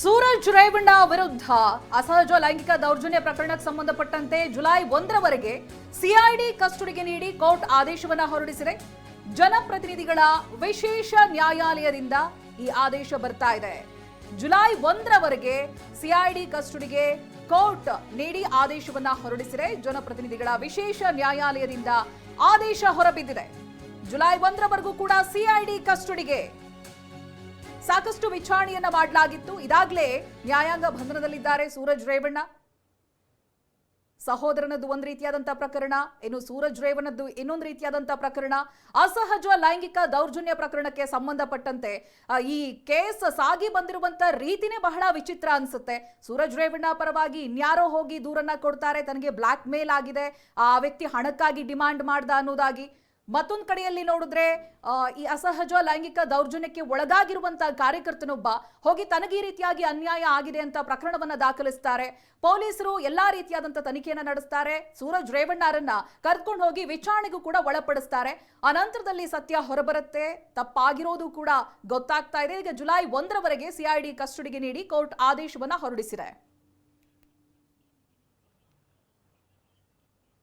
ಸೂರಜ್ ರೇವಣ್ಣ ವಿರುದ್ಧ ಅಸಹಜ ಲೈಂಗಿಕ ದೌರ್ಜನ್ಯ ಪ್ರಕರಣಕ್ಕೆ ಸಂಬಂಧಪಟ್ಟಂತೆ ಜುಲೈ ಒಂದರವರೆಗೆ ಸಿಐಡಿ ಕಸ್ಟಡಿಗೆ ನೀಡಿ ಕೋರ್ಟ್ ಆದೇಶವನ್ನು ಹೊರಡಿಸಿದೆ. ಜನಪ್ರತಿನಿಧಿಗಳ ವಿಶೇಷ ನ್ಯಾಯಾಲಯದಿಂದ ಈ ಆದೇಶ ಬರ್ತಾ ಇದೆ. ಜುಲೈ ಒಂದರವರೆಗೆ ಸಿಐಡಿ ಕಸ್ಟಡಿಗೆ ಕೋರ್ಟ್ ನೀಡಿ ಆದೇಶವನ್ನ ಹೊರಡಿಸಿದೆ. ಜನಪ್ರತಿನಿಧಿಗಳ ವಿಶೇಷ ನ್ಯಾಯಾಲಯದಿಂದ ಆದೇಶ ಹೊರಬಿದ್ದಿದೆ. ಜುಲೈ ಒಂದರವರೆಗೂ ಕೂಡ ಸಿಐಡಿ ಕಸ್ಟಡಿಗೆ ಸಾಕಷ್ಟು ವಿಚಾರಣೆಯನ್ನ ಮಾಡಲಾಗಿತ್ತು. ಇದಾಗಲೇ ನ್ಯಾಯಾಂಗ ಬಂಧನದಲ್ಲಿದ್ದಾರೆ ಸೂರಜ್ ರೇವಣ್ಣ. ಸಹೋದರನದ್ದು ಒಂದು ರೀತಿಯಾದಂತಹ ಪ್ರಕರಣ, ಇನ್ನು ಸೂರಜ್ ರೇವಣ್ಣದ್ದು ಇನ್ನೊಂದು ರೀತಿಯಾದಂತಹ ಪ್ರಕರಣ, ಅಸಹಜ ಲೈಂಗಿಕ ದೌರ್ಜನ್ಯ ಪ್ರಕರಣಕ್ಕೆ ಸಂಬಂಧಪಟ್ಟಂತೆ ಈ ಕೇಸ್ ಸಾಗಿ ಬಂದಿರುವಂತ ರೀತಿನೇ ಬಹಳ ವಿಚಿತ್ರ ಅನ್ಸುತ್ತೆ. ಸೂರಜ್ ರೇವಣ್ಣ ಪರವಾಗಿ ಇನ್ಯಾರೋ ಹೋಗಿ ದೂರನ್ನ ಕೊಡ್ತಾರೆ, ತನಗೆ ಬ್ಲಾಕ್ ಮೇಲ್ ಆಗಿದೆ. ಆ ವ್ಯಕ್ತಿ ಹಣಕ್ಕಾಗಿ ಡಿಮಾಂಡ್ ಮಾಡ್ದ ಅನ್ನೋದಾಗಿ. ಮತ್ತೊಂದು ಕಡೆಯಲ್ಲಿ ನೋಡಿದ್ರೆ ಈ ಅಸಹಜ ಲೈಂಗಿಕ ದೌರ್ಜನ್ಯಕ್ಕೆ ಒಳಗಾಗಿರುವಂತಹ ಕಾರ್ಯಕರ್ತನೊಬ್ಬ ಹೋಗಿ ತನಗೆ ಈ ರೀತಿಯಾಗಿ ಅನ್ಯಾಯ ಆಗಿದೆ ಅಂತ ಪ್ರಕರಣವನ್ನ ದಾಖಲಿಸ್ತಾರೆ. ಪೊಲೀಸರು ಎಲ್ಲಾ ರೀತಿಯಾದಂತ ತನಿಖೆಯನ್ನ ನಡೆಸ್ತಾರೆ. ಸೂರಜ್ ರೇವಣ್ಣರನ್ನ ಕರ್ಕೊಂಡು ಹೋಗಿ ವಿಚಾರಣೆಗೂ ಕೂಡ ಒಳಪಡಿಸ್ತಾರೆ. ಅನಂತರದಲ್ಲಿ ಸತ್ಯ ಹೊರಬರುತ್ತೆ. ತಪ್ಪಾಗಿರೋದು ಕೂಡ ಗೊತ್ತಾಗ್ತಾ ಇದೆ. ಈಗ ಜುಲೈ ಒಂದರವರೆಗೆ ಸಿಐಡಿ ಕಸ್ಟಡಿಗೆ ನೀಡಿ ಕೋರ್ಟ್ ಆದೇಶವನ್ನ ಹೊರಡಿಸಿದೆ.